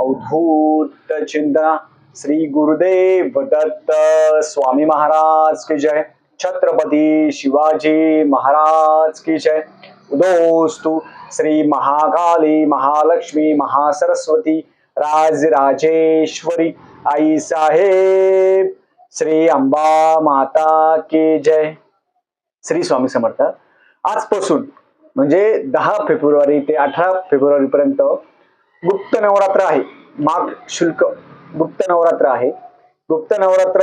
अवधूत चिंतना श्री गुरुदेव दत्त स्वामी महाराज की जय। छत्रपती शिवाजी महाराज की जय। उदोस्तु श्री महाकाली महालक्ष्मी महासरस्वती राजराजेश्वरी। आई साहेब श्री अंबा माता की जय। श्री स्वामी समर्थ आजपासून म्हणजे दहा फेब्रुवारी ते अठरा फेब्रुवारी पर्यंत गुप्त नवरात्र आहे. माघ शुल्क गुप्त नवरात्र आहे. गुप्त नवरात्र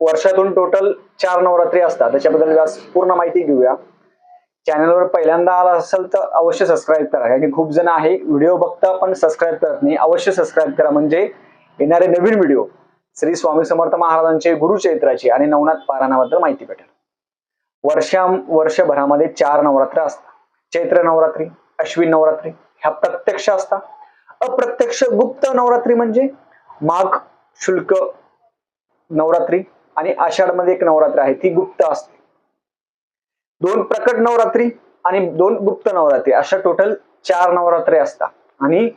वर्षातून टोटल चार नवरात्री असतात. त्याच्याबद्दल आज पूर्ण माहिती घेऊया. चॅनलवर पहिल्यांदा आला असेल तर अवश्य सबस्क्राईब करा. कारण खूप जण आहे व्हिडिओ बघता पण सबस्क्राईब करत नाही. अवश्य सबस्क्राईब करा. म्हणजे येणारे नवीन व्हिडिओ श्री स्वामी समर्थ महाराजांचे गुरुचरित्राची आणि नवनाथ पारायणाबद्दल माहिती भेटेल. वर्षा वर्षभरामध्ये चार नवरात्र असतात. चैत्र नवरात्री अश्विन नवरात्री ह्या प्रत्यक्ष असतात अप्रत्यक्ष गुप्त नवरात्री म्हणजे माघ शुल्क नवरात्री आणि आषाढमध्ये एक नवरात्र आहे ती गुप्त असते. दोन प्रकट नवरात्री आणि दोन गुप्त नवरात्री अशा टोटल चार नवरात्री असतात. आणि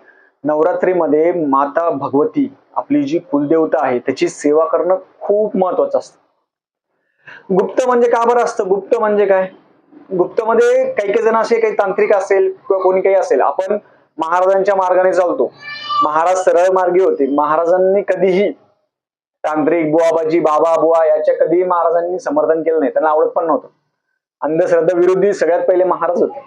नवरात्रीमध्ये माता भगवती आपली जी कुलदेवता आहे त्याची सेवा करणं खूप महत्वाचं असतं. गुप्त म्हणजे का बरं असतं? गुप्त म्हणजे काय? गुप्तमध्ये काही काही जण असे काही तांत्रिक असेल किंवा कोणी काही असेल आपण महाराजांच्या मार्गाने चालतो. महाराज सरळ मार्गी होते. महाराजांनी कधीही तांत्रिक बुवाबाजी बाबा बुवा याच्या कधीही महाराजांनी समर्थन केलं नाही. त्यांना आवडत पण नव्हतं. अंधश्रद्धा विरोधी सगळ्यात पहिले महाराज होते.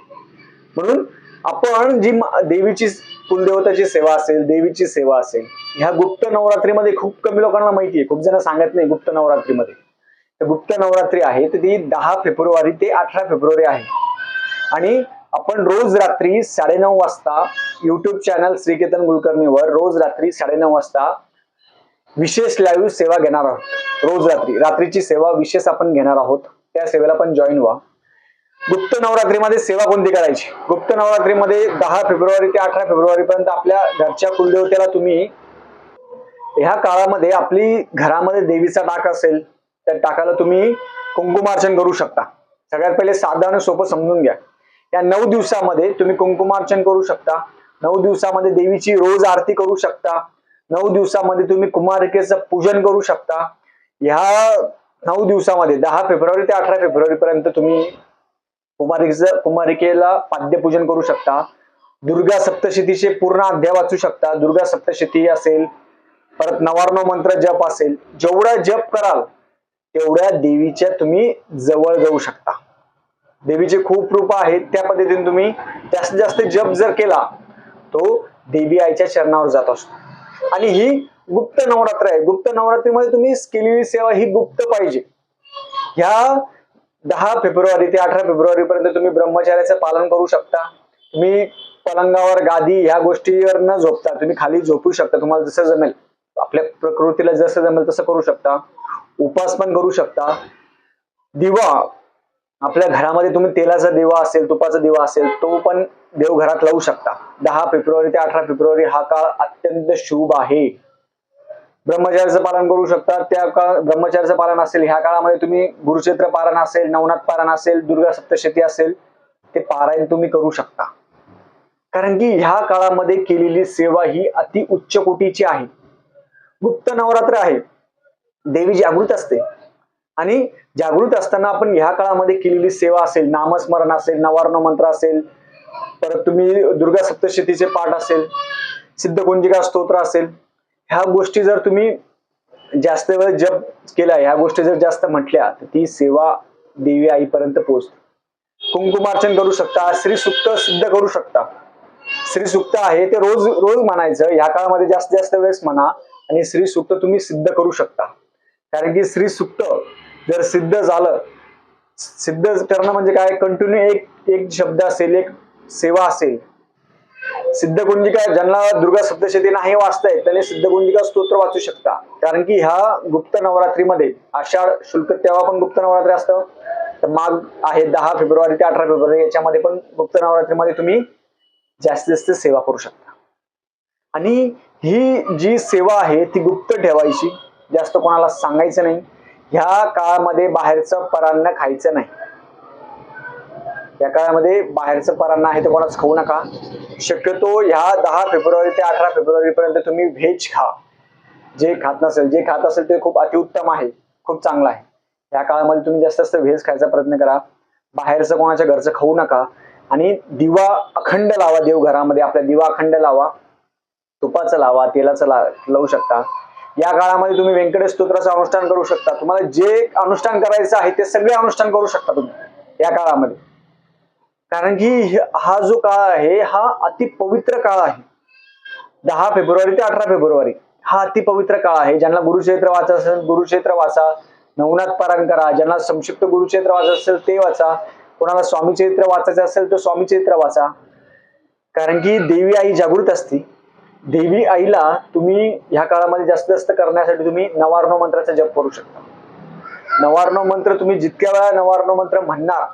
म्हणून आपण जी देवीची कुलदेवताची सेवा असेल देवीची सेवा असेल ह्या गुप्त नवरात्रीमध्ये खूप कमी लोकांना माहिती आहे. खूप जण सांगत नाही गुप्त नवरात्रीमध्ये. गुप्त नवरात्री आहे तर ती दहा फेब्रुवारी ते अठरा फेब्रुवारी आहे. आणि आपण रोज रात्री साडेनऊ वाजता युट्यूब चॅनल श्रीकेतन कुलकर्णीवर रोज रात्री साडेनऊ वाजता विशेष लाईव्ह सेवा घेणार आहोत. रोज रात्री रात्रीची सेवा विशेष आपण घेणार आहोत. त्या सेवेला पण जॉईन व्हा. गुप्त नवरात्रीमध्ये सेवा कोणती करायची? गुप्त नवरात्रीमध्ये दहा फेब्रुवारी ते अठरा फेब्रुवारी पर्यंत आपल्या घरच्या कुलदेवतेला तुम्ही ह्या काळामध्ये आपली घरामध्ये देवीचा डाक असेल त्या टाकाला तुम्ही कुंकुमार्चन करू शकता. सगळ्यात पहिले साधं आणि सोपं समजून घ्या. या नऊ दिवसामध्ये तुम्ही कुंकुमार्चन करू शकता. नऊ दिवसामध्ये देवीची रोज आरती करू शकता. नऊ दिवसामध्ये तुम्ही कुमारिकेचं पूजन करू शकता. ह्या नऊ दिवसामध्ये दहा फेब्रुवारी ते अठरा फेब्रुवारी पर्यंत तुम्ही कुमारिकेचं कुमारिकेला पाद्यपूजन करू शकता. दुर्गा सप्तशतीचे पूर्ण अध्याय वाचू शकता. दुर्गा सप्तशती असेल परत नवार्णव मंत्र जप असेल. जेवढा जप कराल एवढ्या देवीच्या तुम्ही जवळ जाऊ शकता. देवीचे खूप रूप आहेत त्या पद्धतीने तुम्ही जास्तीत जास्त जप जर केला तो देवी आईच्या चरणावर जात असतो. आणि ही गुप्त नवरात्र आहे. गुप्त नवरात्रीमध्ये तुम्ही केलेली सेवा ही गुप्त पाहिजे. ह्या दहा फेब्रुवारी ते अठरा फेब्रुवारी पर्यंत तुम्ही ब्रह्मचार्याचं पालन करू शकता. तुम्ही पलंगावर गादी ह्या गोष्टीवर न झोपता. तुम्ही खाली झोपू शकता. तुम्हाला जसं जमेल. आपल्या प्रकृतीला जसं जमेल तसं करू शकता. उपास पण करू शकता. दिवा आपल्या घरामध्ये तुम्ही तेलाचा दिवा असेल तुपाचा दिवा असेल तो पण देवघरात लावू शकता. दहा फेब्रुवारी ते अठरा फेब्रुवारी हा काळ अत्यंत शुभ आहे. ब्रह्मचार्याचं पालन करू शकता. त्या काळ ब्रह्मचार्याचं पालन असेल ह्या काळामध्ये तुम्ही गुरुक्षेत्र पारण असेल नवनाथ पारण असेल दुर्गा सप्तशती असेल ते पारायण तुम्ही करू शकता. कारण की ह्या काळामध्ये केलेली सेवा ही अति उच्च कोटीची आहे. गुप्त नवरात्र आहे. देवी जागृत असते. आणि जागृत असताना आपण ह्या काळामध्ये केलेली सेवा असेल नामस्मरण असेल नवार्ण मंत्र असेल परत तुम्ही दुर्गा सप्तशतीचे पाठ असेल सिद्धकुंजिका स्तोत्र असेल ह्या गोष्टी जर तुम्ही जास्त वेळ जप केल्या ह्या गोष्टी जर जास्त म्हटल्या तर ती सेवा देवी आईपर्यंत पोहोचते. कुंकुमार्चन करू शकता श्री सुक्त सिद्ध करू शकता. श्री सुक्त आहे ते रोज रोज म्हणायचं ह्या काळामध्ये जास्तीत जास्त वेळेस म्हणा आणि श्री सुक्त तुम्ही सिद्ध करू शकता. कारण की श्री सुक्त जर सिद्ध झालं सिद्ध करणं म्हणजे काय? कंटिन्यू एक एक शब्द असेल एक सेवा असेल. सिद्धकुंजिका ज्यांना दुर्गा सप्तशती नाही वाचता येत सिद्ध सिद्धकुंजिका स्तोत्र वाचू शकता. कारण की ह्या गुप्त नवरात्रीमध्ये आषाढ शुल्क तेव्हा पण गुप्त नवरात्री असतं. तर माघ आहे दहा फेब्रुवारी ते अठरा फेब्रुवारी याच्यामध्ये पण गुप्त नवरात्रीमध्ये तुम्ही जास्तीत जास्त सेवा करू शकता. आणि ही जी सेवा आहे ती गुप्त ठेवायची जास्त कोणाला सांगायचं नाही. ह्या काळामध्ये बाहेरचं परान्न खायचं नाही. या काळामध्ये बाहेरचं परांना आहे ते कोणाच खाऊ नका. शक्यतो ह्या दहा फेब्रुवारी ते अठरा फेब्रुवारी पर्यंत तुम्ही व्हेज खा. जे खात नसेल जे खात असेल ते खूप अतिउत्तम आहे खूप चांगलं आहे. या काळामध्ये तुम्ही जास्त जास्त व्हेज खायचा प्रयत्न करा. बाहेरचं कोणाच्या घरचं खाऊ नका. आणि दिवा अखंड लावा देवघरामध्ये आपल्या दिवा अखंड लावा. तुपाचं लावा तेलाचं ला लावू शकता. या काळामध्ये तुम्ही व्यंकटेश स्तोत्राचं अनुष्ठान करू शकता. तुम्हाला जे अनुष्ठान करायचं आहे ते सगळे अनुष्ठान करू शकता तुम्ही या काळामध्ये. कारण की हा जो काळ आहे हा अति पवित्र काळ आहे. दहा फेब्रुवारी ते अठरा फेब्रुवारी हा अति पवित्र काळ आहे. ज्यांना गुरुक्षेत्र वाचा असेल गुरुक्षेत्र वाचा. नवनाथ पारायण करा. ज्यांना संक्षिप्त गुरुक्षेत्र वाचायचं असेल ते वाचा. कोणाला स्वामी चरित्र वाचायचं असेल तर स्वामी चरित्र वाचा. कारण की देवी आई जागृत असते. देवी आईला तुम्ही ह्या काळामध्ये जास्तीत जास्त करण्यासाठी तुम्ही नवार्णव मंत्राचा जप करू शकता. नवार्णव मंत्र तुम्ही जितक्या वेळा नवार्णव मंत्र म्हणणार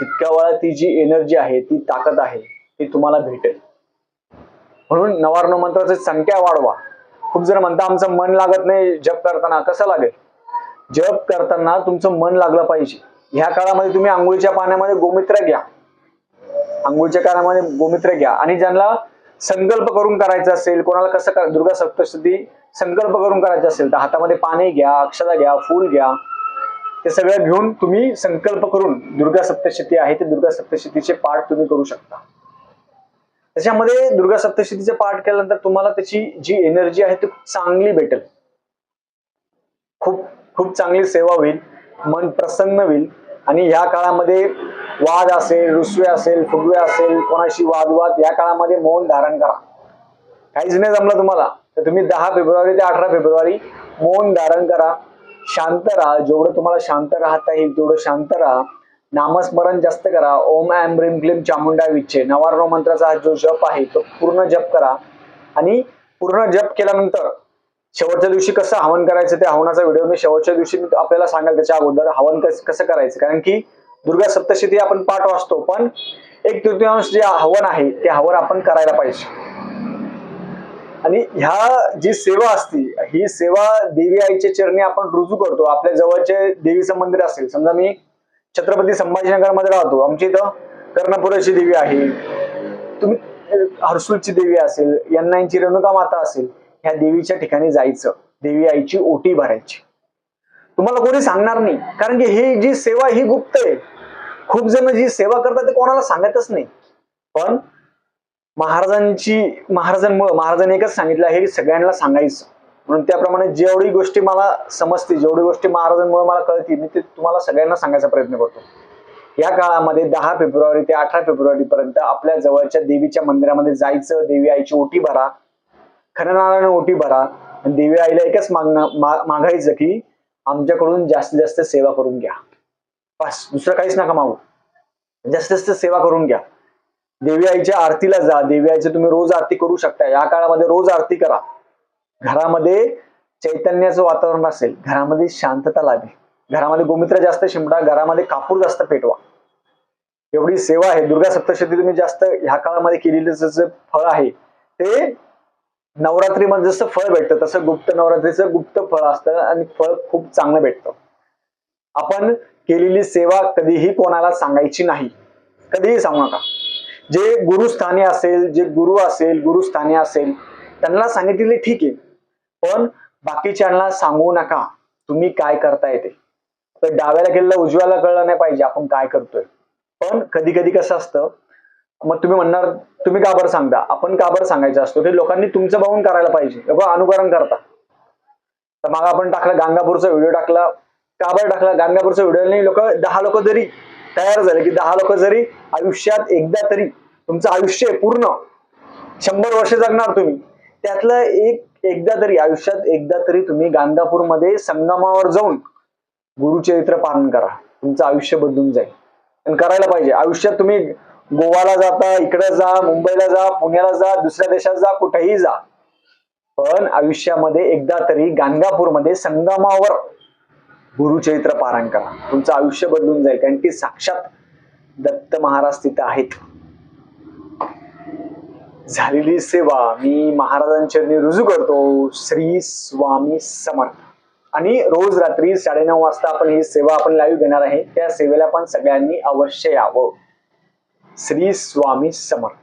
तितक्या वेळा ती जी एनर्जी आहे ती ताकद आहे ती तुम्हाला भेटेल. म्हणून नवार्णव मंत्राची संख्या वाढवा. खूप जण म्हणता आमचं मन लागत नाही जप करताना. कसं लागेल? जप करताना तुमचं मन लागलं पाहिजे. ह्या काळामध्ये तुम्ही आंघोळीच्या पाण्यामध्ये गोमित्र घ्या. आंघोळीच्या काळामध्ये गोमित्र घ्या. आणि ज्यांना संकल्प करून करायचा असेल कोणाला कसं करा दुर्गा सप्तशती संकल्प करून करायचा असेल तर हातामध्ये पाणी घ्या अक्षता घ्या फूल घ्या. ते सगळं घेऊन तुम्ही संकल्प करून दुर्गा सप्तशती आहे ते दुर्गा सप्तशतीचे पाठ तुम्ही करू शकता. त्याच्यामध्ये दुर्गा सप्तशतीचे पाठ केल्यानंतर तुम्हाला त्याची जी एनर्जी आहे ती खूप चांगली भेटेल. खूप खूप चांगली सेवा होईल मन प्रसन्न होईल. आणि ह्या काळामध्ये वाद असेल रुसवे असेल फुगवे असेल कोणाशी वादवाद या काळामध्ये मौन धारण करा. काहीच नाही जमलं तुम्हाला तर तुम्ही दहा फेब्रुवारी ते अठरा फेब्रुवारी मौन धारण करा. शांत राहा जेवढं तुम्हाला शांत राहता येईल तेवढं शांत राहा. नामस्मरण जास्त करा. ओम ऍम ब्रीम क्लीम चामुंडा विच्छे. नवार्णव मंत्राचा हा जो जप आहे तो पूर्ण जप करा. आणि पूर्ण जप केल्यानंतर शेवटच्या दिवशी कसं हवन करायचं त्या हवनाचा व्हिडिओ मी शेवटच्या दिवशी मी आपल्याला सांगाल त्याच्या अगोदर हवन कसं करायचं? कारण की दुर्गा सप्तशती आपण पाठ वाचतो पण एक तृतीयांश जे हवन आहे ते हवन आपण करायला पाहिजे. आणि ह्या जी सेवा असती ही सेवा देवी आईच्या चरणी आपण रुजू करतो. आपल्या जवळचे देवीचं मंदिर असेल समजा मी छत्रपती संभाजीनगरमध्ये राहतो आमच्या इथं कर्णपुराची देवी आहे. तुम्ही अं, हर्सूलची देवी असेल यन्नांची रेणुका माता असेल ह्या देवीच्या ठिकाणी जायचं. देवी आईची ओटी भरायची. तुम्हाला कोणी सांगणार नाही. कारण की ही जी सेवा ही गुप्त आहे. खूप जण जी सेवा करतात ते कोणाला सांगतच नाही. पण महाराजांची महाराजांमुळे महाराजांनी एकच सांगितलं हे सगळ्यांना सांगायचं. म्हणून त्याप्रमाणे जेवढी गोष्टी मला समजते जेवढी गोष्टी महाराजांमुळे मला कळतील मी ते तुम्हाला सगळ्यांना सांगायचा प्रयत्न करतो. या काळामध्ये दहा फेब्रुवारी ते अठरा फेब्रुवारी पर्यंत आपल्या जवळच्या देवीच्या मंदिरामध्ये जायचं देवी आईची ओटी भरा. खरनारायण ओटी भरा आणि देवी आईला एकच मागणं मागायचं की आमच्याकडून जास्तीत जास्त सेवा करून घ्या. बस दुसरं काहीच नका मागू. जास्तीत जास्त सेवा करून घ्या. देवी आईच्या आरतीला जा. देवी आईची तुम्ही रोज आरती करू शकता. या काळामध्ये रोज आरती करा. घरामध्ये चैतन्याचं वातावरण असेल घरामध्ये शांतता लाभेल घरामध्ये गोमित्र जास्त शिंपडा घरामध्ये कापूर जास्त पेटवा. एवढी सेवा आहे. दुर्गा सप्तशती तुम्ही जास्त ह्या काळामध्ये केलेलं जे फळ आहे ते नवरात्रीमध्ये जसं फळ भेटतं तसं गुप्त नवरात्रीचं गुप्त फळ असतं आणि फळ खूप चांगलं भेटतं. आपण केलेली सेवा कधीही कोणाला सांगायची नाही. कधीही सांगू नका. जे गुरुस्थानी असेल जे गुरु असेल गुरुस्थानी असेल त्यांना सांगितलेले ठीक आहे. पण बाकीच्यांना सांगू नका. तुम्ही काय करताय ते? तर डाव्याला केलेलं उजव्याला कळलं नाही पाहिजे आपण काय करतोय? पण कधी कधी कसं असतं मग तुम्ही म्हणणार तुम्ही का बरं सांगता? आपण का बरं सांगायचं असतो? की लोकांनी तुमचं बघून करायला पाहिजे. लोक अनुकरण करता. तर मग आपण टाकला गांगापूरचा व्हिडिओ टाकला. का बरं टाकला? गांगापूरचा व्हिडिओ नाही लोक दहा लोक जरी तयार झाले की दहा लोक जरी आयुष्यात एकदा तरी तुमचं आयुष्य आहे पूर्ण. शंभर वर्ष जगणार तुम्ही. त्यातलं एक एकदा तरी आयुष्यात एकदा तरी तुम्ही गांगापूरमध्ये संगमावर जाऊन गुरुचरित्र पालन करा. तुमचं आयुष्य बदलून जाईल. आणि करायला पाहिजे. आयुष्यात तुम्ही गोवाला जाता इकडे जा मुंबईला जा पुण्याला जा दुसऱ्या देशात जा कुठेही जा. पण आयुष्यामध्ये एकदा तरी गाणगापूरमध्ये संगमावर गुरुचरित्र पारायण करा. तुमचं आयुष्य बदलून जाईल कारण की साक्षात दत्त महाराज तिथं आहेत. झालेली सेवा मी महाराजांच्या रुजू करतो श्री स्वामी समर्थ. आणि रोज रात्री साडेनऊ वाजता आपण ही सेवा आपण लाईव्ह घेणार आहे. त्या सेवेला पण सगळ्यांनी अवश्य यावं. श्री स्वामी समर्थ.